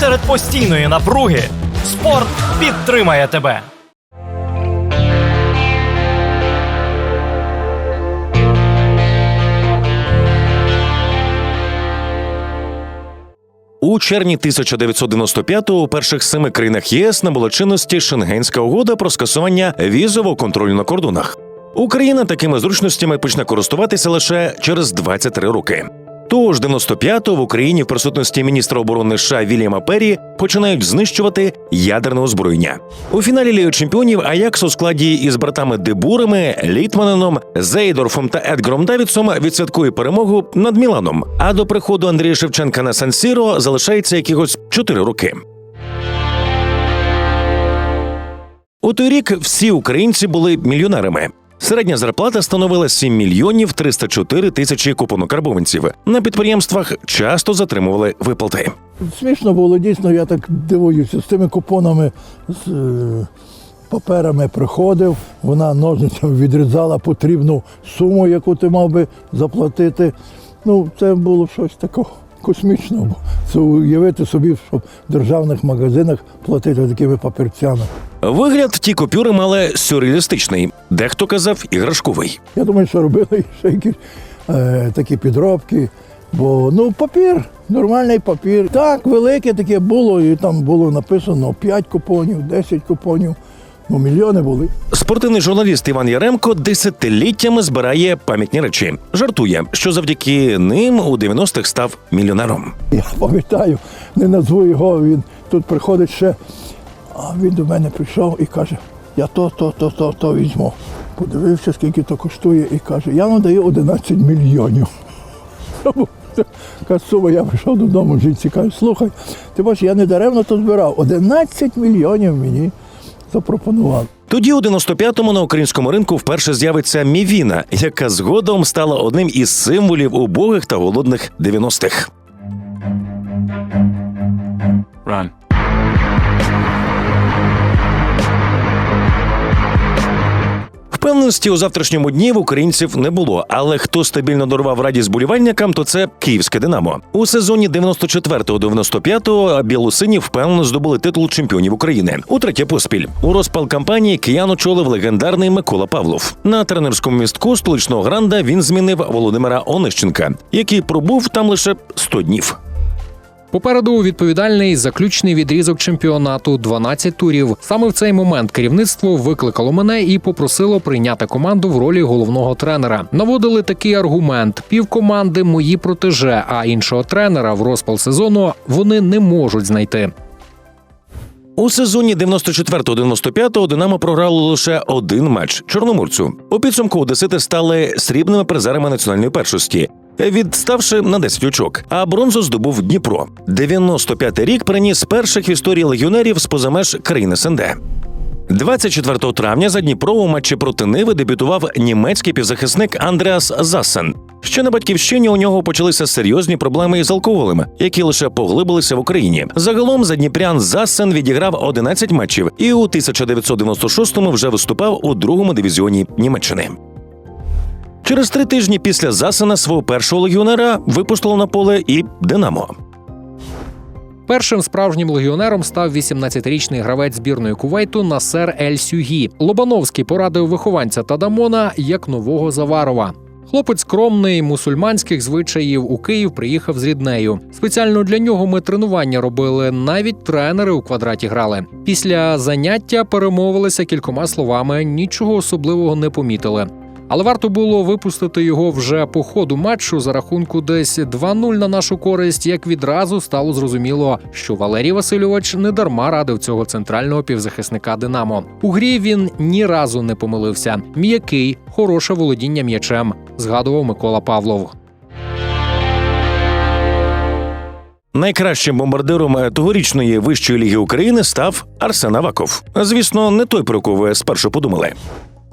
серед постійної напруги спорт підтримає тебе. У червні 1995-го у перших семи країнах ЄС набула чинності Шенгенська угода про скасування візового контролю на кордонах. Україна такими зручностями почне користуватися лише через 23 роки. Того ж 95-го в Україні в присутності міністра оборони США Вільяма Перрі починають знищувати ядерне озброєння. У фіналі Ліги чемпіонів Аякс у складі із братами Дебурами, Літманеном, Зейдорфом та Едгаром Давідсом відсвяткує перемогу над Міланом. А до приходу Андрія Шевченка на Сан-Сіро залишається якихось 4 роки. У той рік всі українці були мільйонерами. Середня зарплата становила 7 мільйонів 304 тисячі купонокарбованців. На підприємствах часто затримували виплати. Смішно було, дійсно, я так дивуюся. З тими купонами, з е, паперами приходив, вона ножницями відрізала потрібну суму, яку ти мав би заплатити. Ну, це було щось такого космічного. Це уявити собі, щоб в державних магазинах платити такими папірцями. Вигляд ті купюри мали сюрреалістичний, дехто казав іграшковий. Я думаю, що робили ще якісь е, такі підробки. Бо ну папір, нормальний папір. Так, велике таке було, і там було написано 5 купонів, 10 купонів. Ну, мільйони були. Спортивний журналіст Іван Яремко десятиліттями збирає пам'ятні речі. Жартує, що завдяки ним у 90-х став мільйонером. Я пам'ятаю, не назву його, він тут приходить ще, а він до мене прийшов і каже, я то, то, то, то, то візьму. Подивився, скільки то коштує, і каже, я вам даю 11 мільйонів. Сума, я прийшов додому, жінці каже, слухай, ти бачиш, я не даремно то збирав. 11 мільйонів мені запропонував. Тоді, у 95-му на українському ринку вперше з'явиться мівіна, яка згодом стала одним із символів убогих та голодних 90-х. Run. Впевненості у завтрашньому дні в українців не було, але хто стабільно дарував радість болівальникам, то це київське Динамо. У сезоні 94-95 білосині впевнено здобули титул чемпіонів України. Утретє поспіль у розпал кампанії киян очолив легендарний Микола Павлов. На тренерському містку столичного гранда він змінив Володимира Онищенка, який пробув там лише 100 днів. Попереду відповідальний заключний відрізок чемпіонату 12 турів. Саме в цей момент керівництво викликало мене і попросило прийняти команду в ролі головного тренера. Наводили такий аргумент: півкоманди мої протеже, а іншого тренера в розпал сезону вони не можуть знайти. У сезоні 94-95 Динамо програло лише один матч чорноморцю. У підсумку одесити стали срібними призерами національної першості. Відставши на 10 очок, а бронзу здобув Дніпро. 95-й рік приніс перших в історії легіонерів з поза меж країни СНД. 24 травня за Дніпро у матчі проти Ниви дебютував німецький півзахисник Андреас Зассен. Ще на батьківщині у нього почалися серйозні проблеми із алкоголем, які лише поглибилися в Україні. Загалом за Дніпрян Зассен відіграв 11 матчів і у 1996-му вже виступав у другому дивізіоні Німеччини. Через три тижні після Засена свого першого легіонера випустило на поле і Динамо. Першим справжнім легіонером став 18-річний гравець збірної Кувейту Насер Ель Сюгі. Лобановський порадив вихованця Тадамона як нового Заварова. Хлопець скромний, мусульманських звичаїв у Київ приїхав з ріднею. Спеціально для нього ми тренування робили. Навіть тренери у квадраті грали. Після заняття перемовилися кількома словами, нічого особливого не помітили. Але варто було випустити його вже по ходу матчу за рахунку десь 2-0 на нашу користь, як відразу стало зрозуміло, що Валерій Васильович не дарма радив цього центрального півзахисника Динамо. У грі він ні разу не помилився. М'який, хороше володіння м'ячем, згадував Микола Павлов. Найкращим бомбардиром тогорічної вищої ліги України став Арсен Аваков. Звісно, не той, про кого ви спершу подумали.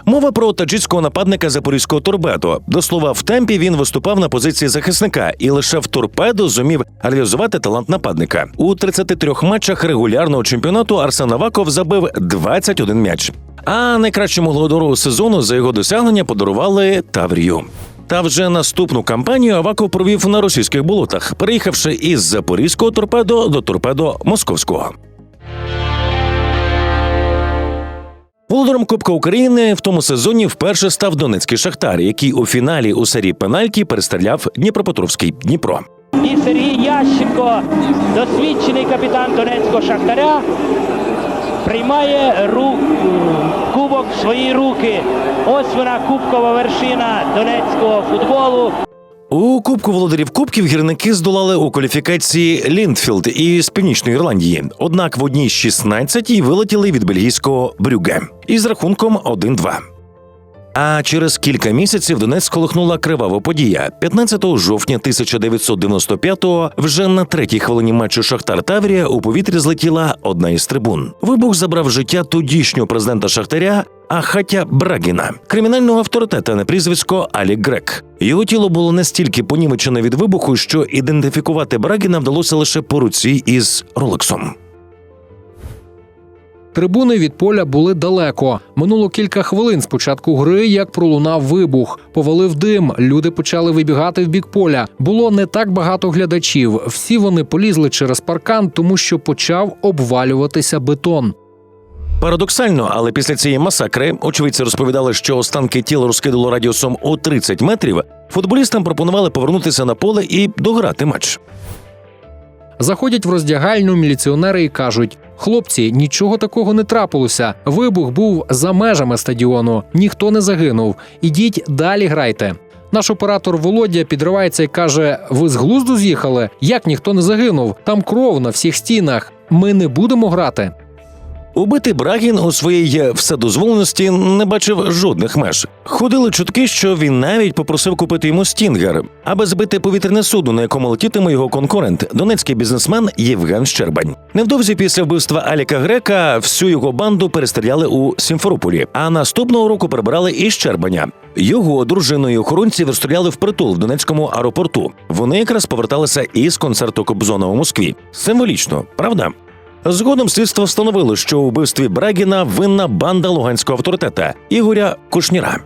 Мова про таджикського нападника запорізького торпедо. До слова, в темпі він виступав на позиції захисника і лише в торпедо зумів реалізувати талант нападника. У 33 матчах регулярного чемпіонату Арсен Аваков забив 21 м'яч. А найкращому голодору сезону за його досягнення подарували Таврію. Та вже наступну кампанію Аваков провів на російських болотах, переїхавши із запорізького торпедо до торпедо московського. Володарем Кубка України в тому сезоні вперше став Донецький Шахтар, який у фіналі у серії пенальті перестріляв Дніпропетровський Дніпро. І Сергій Ященко, досвідчений капітан Донецького Шахтаря, приймає ру... кубок в свої руки. Ось вона кубкова вершина донецького футболу. У Кубку володарів Кубків гірники здолали у кваліфікації Ліндфілд із Північної Ірландії. Однак в одній з 16 вилетіли від бельгійського Брюге із рахунком 1-2. А через кілька місяців Донець колихнула кривава подія. 15 жовтня 1995-го вже на третій хвилині матчу Шахтар Таврія у повітрі злетіла одна із трибун. Вибух забрав життя тодішнього президента Шахтаря Ахатя Брагіна, кримінального авторитета на прізвисько Алі Грек. Його тіло було настільки понівечене від вибуху, що ідентифікувати Брагіна вдалося лише по руці із Ролексом. Трибуни від поля були далеко. Минуло кілька хвилин з початку гри, як пролунав вибух. Повалив дим. Люди почали вибігати в бік поля. Було не так багато глядачів. Всі вони полізли через паркан, тому що почав обвалюватися бетон. Парадоксально, але після цієї масакри очевидці розповідали, що останки тіла розкидало радіусом у 30 метрів. Футболістам пропонували повернутися на поле і дограти матч. Заходять в роздягальню міліціонери і кажуть: хлопці, нічого такого не трапилося. Вибух був за межами стадіону. Ніхто не загинув. Ідіть далі грайте. Наш оператор Володя підривається і каже: Ви з глузду з'їхали? Як ніхто не загинув? Там кров на всіх стінах. Ми не будемо грати. Убитий Брагін у своїй вседозволеності не бачив жодних меж. Ходили чутки, що він навіть попросив купити йому стінгер, аби збити повітряне судно, на якому летітиме його конкурент, донецький бізнесмен Євген Щербань. Невдовзі після вбивства Аліка Грека всю його банду перестріляли у Сімферополі, а наступного року прибирали і Щербаня. Його дружину і охоронці розстріляли впритул в Донецькому аеропорту. Вони якраз поверталися із концерту Кобзона у Москві. Символічно, правда? Згодом слідство встановило, що у вбивстві Брагіна винна банда луганського авторитета Ігоря Кушніра.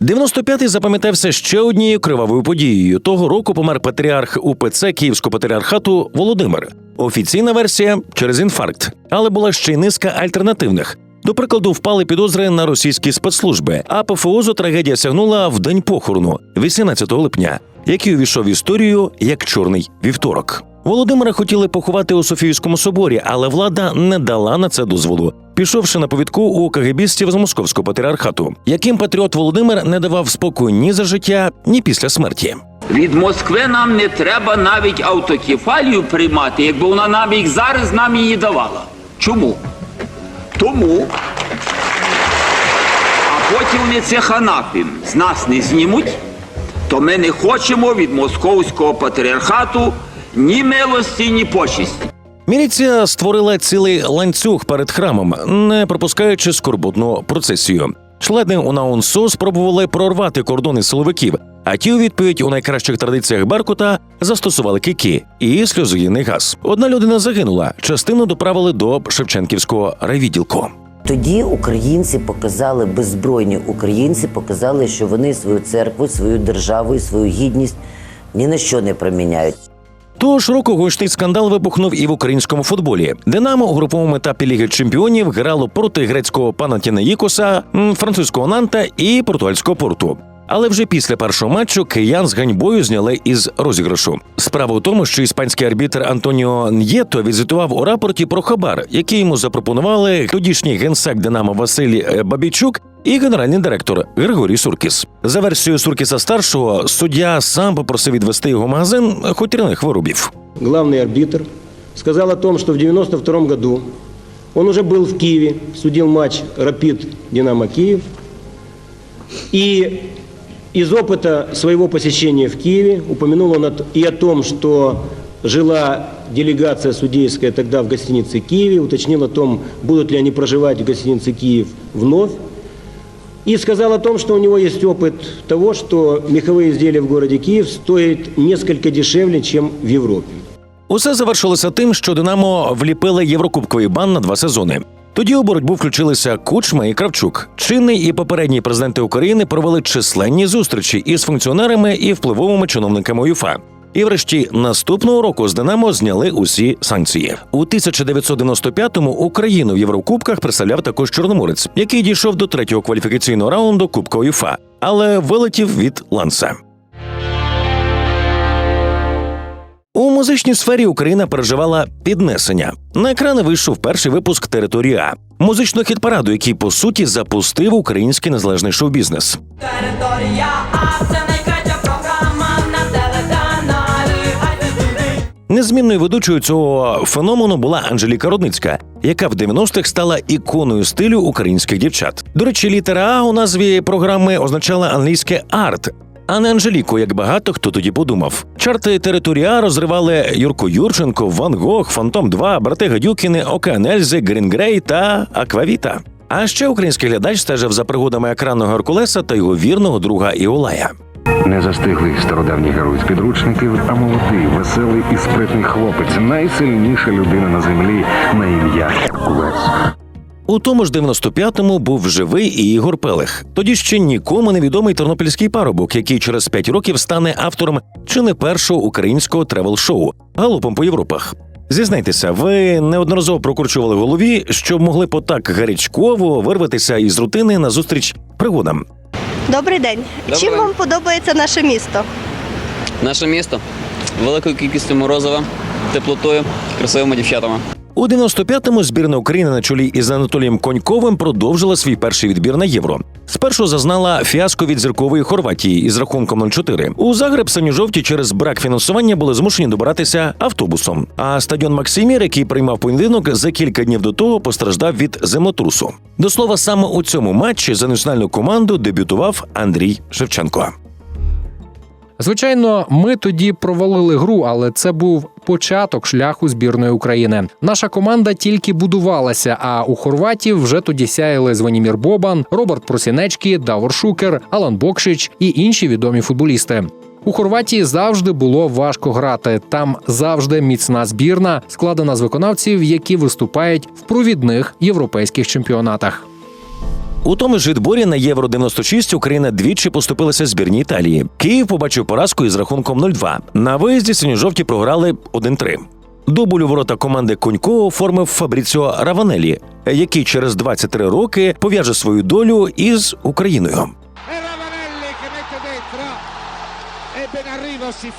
95-й запам'ятався ще однією кривавою подією. Того року помер патріарх УПЦ Київського патріархату Володимир. Офіційна версія через інфаркт, але була ще й низка альтернативних. До прикладу, впали підозри на російські спецслужби, а ПФОЗу трагедія сягнула в день похорону, 18 липня, який увійшов в історію як чорний вівторок. Володимира хотіли поховати у Софійському соборі, але влада не дала на це дозволу, пішовши на повідку у кагебістів з московського патріархату, яким патріот Володимир не давав спокою ні за життя, ні після смерті. Від Москви нам не треба навіть автокефалію приймати, якби вона нам їх зараз нам її давала. Чому? Тому. А потім вони цих анапів з нас не знімуть, то ми не хочемо від московського патріархату ні милості, ні почесті. Міліція створила цілий ланцюг перед храмом, не пропускаючи скорботну процесію. Члени УНАУНСО спробували прорвати кордони силовиків, а ті у відповідь у найкращих традиціях Беркута застосували кики і сльозогінний газ. Одна людина загинула, частину доправили до Шевченківського райвідділку. Тоді українці показали, беззбройні українці показали, що вони свою церкву, свою державу і свою гідність ні на що не проміняють. Того ж року гучний скандал вибухнув і в українському футболі. Динамо у груповому етапі Ліги Чемпіонів грало проти грецького Панатінаїкоса, м, французького Нанта і португальського порту. Але вже після першого матчу киян з ганьбою зняли із розіграшу. Справа у тому, що іспанський арбітр Антоніо Н'єто візитував у рапорті про хабар, який йому запропонували тодішній генсек Динамо Василь е, Бабічук і генеральний директор Григорій Суркіс. За версією Суркіса старшого, суддя сам попросив відвести його магазин хотірних виробів. главный арбитр, сказал о том, что в 1992 году он уже был в Киеве, судил матч «Рапид Динамо Киев». И из опыта своего посещения в Киеве упомянул он от- и о том, что жила делегация судейская тогда в гостинице «Киеве», уточнил о том, будут ли они проживать в гостинице «Киев» вновь. И сказал о том, что у него есть опыт того, что меховые изделия в городе Киев стоят несколько дешевле, чем в Европе. Усе завершилося тим, що Динамо вліпили єврокубковий бан на два сезони. Тоді у боротьбу включилися Кучма і Кравчук. Чинний і попередній президенти України провели численні зустрічі із функціонерами і впливовими чиновниками УЄФА. І врешті наступного року з Динамо зняли усі санкції. У 1995-му Україну в Єврокубках представляв також Чорноморець, який дійшов до третього кваліфікаційного раунду Кубка УЄФА, але вилетів від ланса. У музичній сфері Україна переживала піднесення. На екрани вийшов перший випуск території А музичного хіт-параду, який по суті запустив український незалежний шоу-бізнес. Територія А це найкраща програма на телеканалі. Незмінною ведучою цього феномену була Анжеліка Рудницька, яка в 90-х стала іконою стилю українських дівчат. До речі, літера А у назві програми означала англійське арт. А не Анжеліку, як багато хто тоді подумав. Чарти територія розривали Юрко Юрченко, Ван Гог, Фантом 2, брати Гадюкіни, Океан Ельзи, Грін Грей та Аквавіта. А ще український глядач стежив за пригодами екранного Геркулеса та його вірного друга Іолая. Не застиглий стародавній герой з підручників, а молодий, веселий і спритний хлопець, найсильніша людина на землі на ім'я Лес. У тому ж 95-му був живий і Ігор Пелех. Тоді ще нікому невідомий тернопільський парубок, який через 5 років стане автором чи не першого українського тревел-шоу галопом по Європах. Зізнайтеся, ви неодноразово прокручували в голові, щоб могли по так гарячково вирватися із рутини на зустріч пригодам. Добрий день. Чим вам подобається наше місто? Наше місто великою кількістю морозива, теплотою, красивими дівчатами. У 95-му збірна України на чолі із Анатолієм Коньковим продовжила свій перший відбір на євро. Спершу зазнала фіаско від зіркової Хорватії із рахунком 0-4. У Загреб синьо-жовті через брак фінансування були змушені добиратися автобусом. А стадіон Максимір, який приймав поєдинок, за кілька днів до того постраждав від землетрусу. До слова, саме у цьому матчі за національну команду дебютував Андрій Шевченко. Звичайно, ми тоді провалили гру, але це був початок шляху збірної України. Наша команда тільки будувалася. А у Хорватів вже тоді сяяли Звенімір Бобан, Роберт Просінечкі, Давор Шукер, Алан Бокшич і інші відомі футболісти. У Хорватії завжди було важко грати. Там завжди міцна збірна, складена з виконавців, які виступають в провідних європейських чемпіонатах. У тому ж відборі на Євро 96 Україна двічі поступилася збірній Італії. Київ побачив поразку із рахунком 0-2. На виїзді синьо-жовті програли 1-3. Дубль у ворота команди Конько оформив Фабріціо Раванелі, який через 23 роки пов'яже свою долю із Україною. si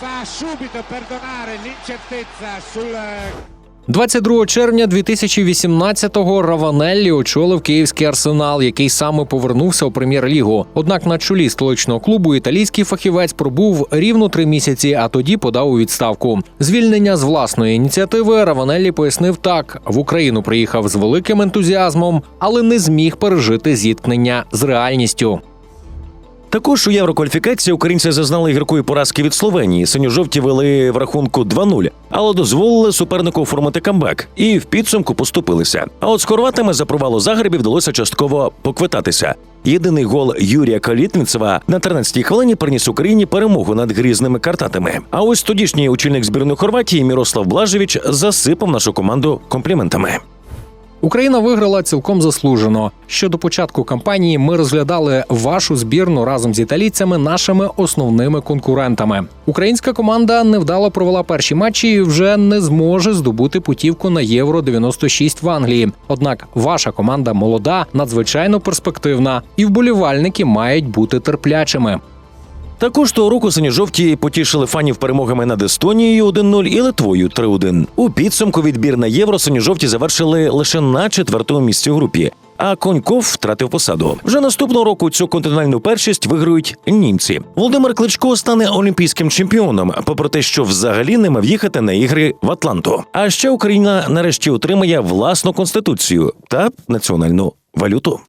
22 червня 2018-го Раванеллі очолив київський арсенал, який саме повернувся у прем'єр-лігу. Однак на чолі столичного клубу італійський фахівець пробув рівно три місяці, а тоді подав у відставку. Звільнення з власної ініціативи Раванеллі пояснив так: в Україну приїхав з великим ентузіазмом, але не зміг пережити зіткнення з реальністю. Також у єврокваліфікації українці зазнали гіркої поразки від Словенії. Синьо-жовті вели в рахунку 2-0, але дозволили супернику оформити камбек і в підсумку поступилися. А от з хорватами за провалу Загребі вдалося частково поквитатися. Єдиний гол Юрія Калітницева на 13-й хвилині приніс Україні перемогу над грізними картатами. А ось тодішній очільник збірної Хорватії Мірослав Блажевич засипав нашу команду компліментами. Україна виграла цілком заслужено. Ще до початку кампанії ми розглядали вашу збірну разом з італійцями нашими основними конкурентами. Українська команда невдало провела перші матчі і вже не зможе здобути путівку на євро 96 в Англії. Однак ваша команда молода, надзвичайно перспективна, і вболівальники мають бути терплячими. Також того року синьо-жовті потішили фанів перемогами над Естонією 1-0 і Литвою 3-1. У підсумку відбір на євро синьо-жовті завершили лише на четвертому місці у групі. А Коньков втратив посаду. Вже наступного року цю континентальну першість виграють німці. Володимир Кличко стане олімпійським чемпіоном, попри те, що взагалі не мав їхати на ігри в Атланту. А ще Україна нарешті отримає власну конституцію та національну валюту.